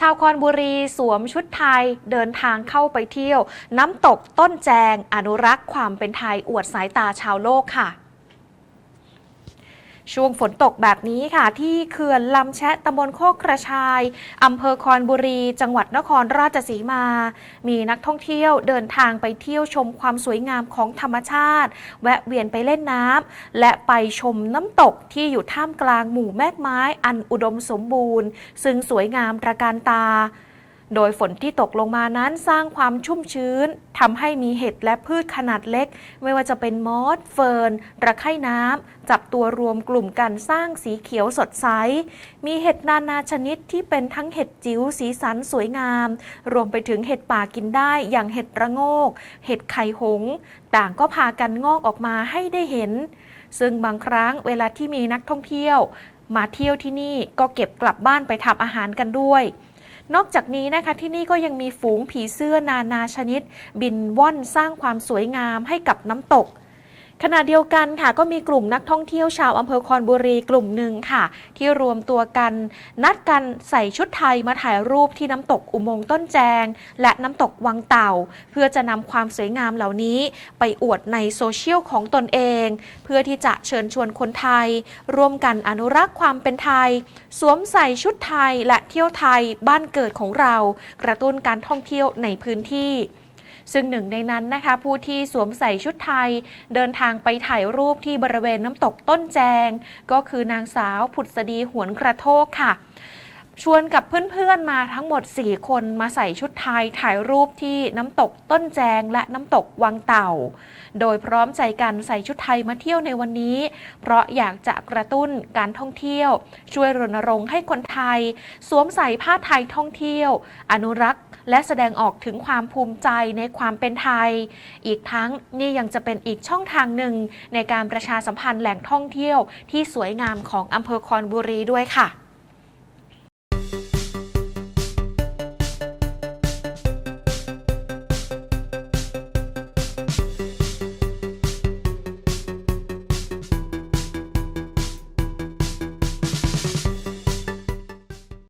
ชาวคอนบุรีสวมชุดไทยเดินทางเข้าไปเที่ยว น้ำตกต้นแจง อนุรักษ์ความเป็นไทยอวดสายตาชาวโลกค่ะ ช่วงฝนตกแบบนี้ค่ะ ที่เขื่อนลำแชะตำบลโคกกระชายอำเภอคอนบุรี จังหวัดนครราชสีมา มีนักท่องเที่ยวเดินทางไปเที่ยวชมความสวยงามของธรรมชาติ แวะเวียนไปเล่นน้ำและไปชมน้ำตกที่อยู่ท่ามกลางหมู่แมกไม้อันอุดมสมบูรณ์ ซึ่งสวยงามตระการตา โดยฝนที่ตกลงมานั้นสร้างความชุ่มชื้นทำให้มีเห็ดและพืชขนาดเล็ก ไม่ว่าจะเป็นมอสเฟิร์นตะไคร่น้ำจับตัวรวมกลุ่มกันสร้างสีเขียวสดใส มีเห็ดนานาชนิดที่เป็นทั้งเห็ดจิ๋วสีสันสวยงาม รวมไปถึงเห็ดป่ากินได้อย่างเห็ดระโงก เห็ดไข่หงส์ต่างก็พากันงอกออกมาให้ได้เห็น ซึ่งบางครั้งเวลาที่มีนักท่องเที่ยว มาเที่ยวที่นี่ก็เก็บกลับบ้านไปทำอาหารกันด้วย นอกจากนี้นะคะที่นี่ก็ยังมีฝูงผีเสื้อนานาชนิด บินว่อนสร้างความสวยงามให้กับน้ำตก ขณะเดียวกันค่ะก็มีกลุ่มนักท่องเที่ยวชาวอำเภอคอนบุรีกลุ่มหนึ่งค่ะ ที่รวมตัวกัน นัดกันใส่ชุดไทยมาถ่ายรูปที่น้ำตกอุโมงค์ต้นแจง และน้ำตกวังเต่า เพื่อจะนำความสวยงามเหล่านี้ ไปอวดในโซเชียลของตนเอง เพื่อที่จะเชิญชวนคนไทย ร่วมกันอนุรักษ์ความเป็นไทย สวมใส่ชุดไทยและเที่ยวไทยบ้านเกิดของเรา กระตุ้นการท่องเที่ยวในพื้นที่ ซึ่งหนึ่งในนั้นนะคะผู้ที่สวมใส่ชุดไทย เดินทางไปถ่ายรูปที่บริเวณน้ำตกต้นแจง ก็คือนางสาวผุดสดีหวนกระโทกค่ะชวนกับเพื่อนๆมาทั้งหมด 4 คนมาใส่ชุดไทยถ่ายรูปที่น้ำตกต้นแจงและน้ำตกวังเต่า โดยพร้อมใจกันใส่ชุดไทยมาเที่ยวในวันนี้ เพราะอยากจะกระตุ้นการท่องเที่ยว ช่วยรณรงค์ให้คนไทย สวมใส่ผ้าไทยท่องเที่ยว อนุรักษ์ และแสดงออกถึงความภูมิใจในความเป็นไทย อีกทั้งนี่ยังจะเป็นอีกช่องทางหนึ่ง ในการประชาสัมพันธ์แหล่งท่องเที่ยวที่สวยงามของอำเภอคอนบุรีด้วยค่ะ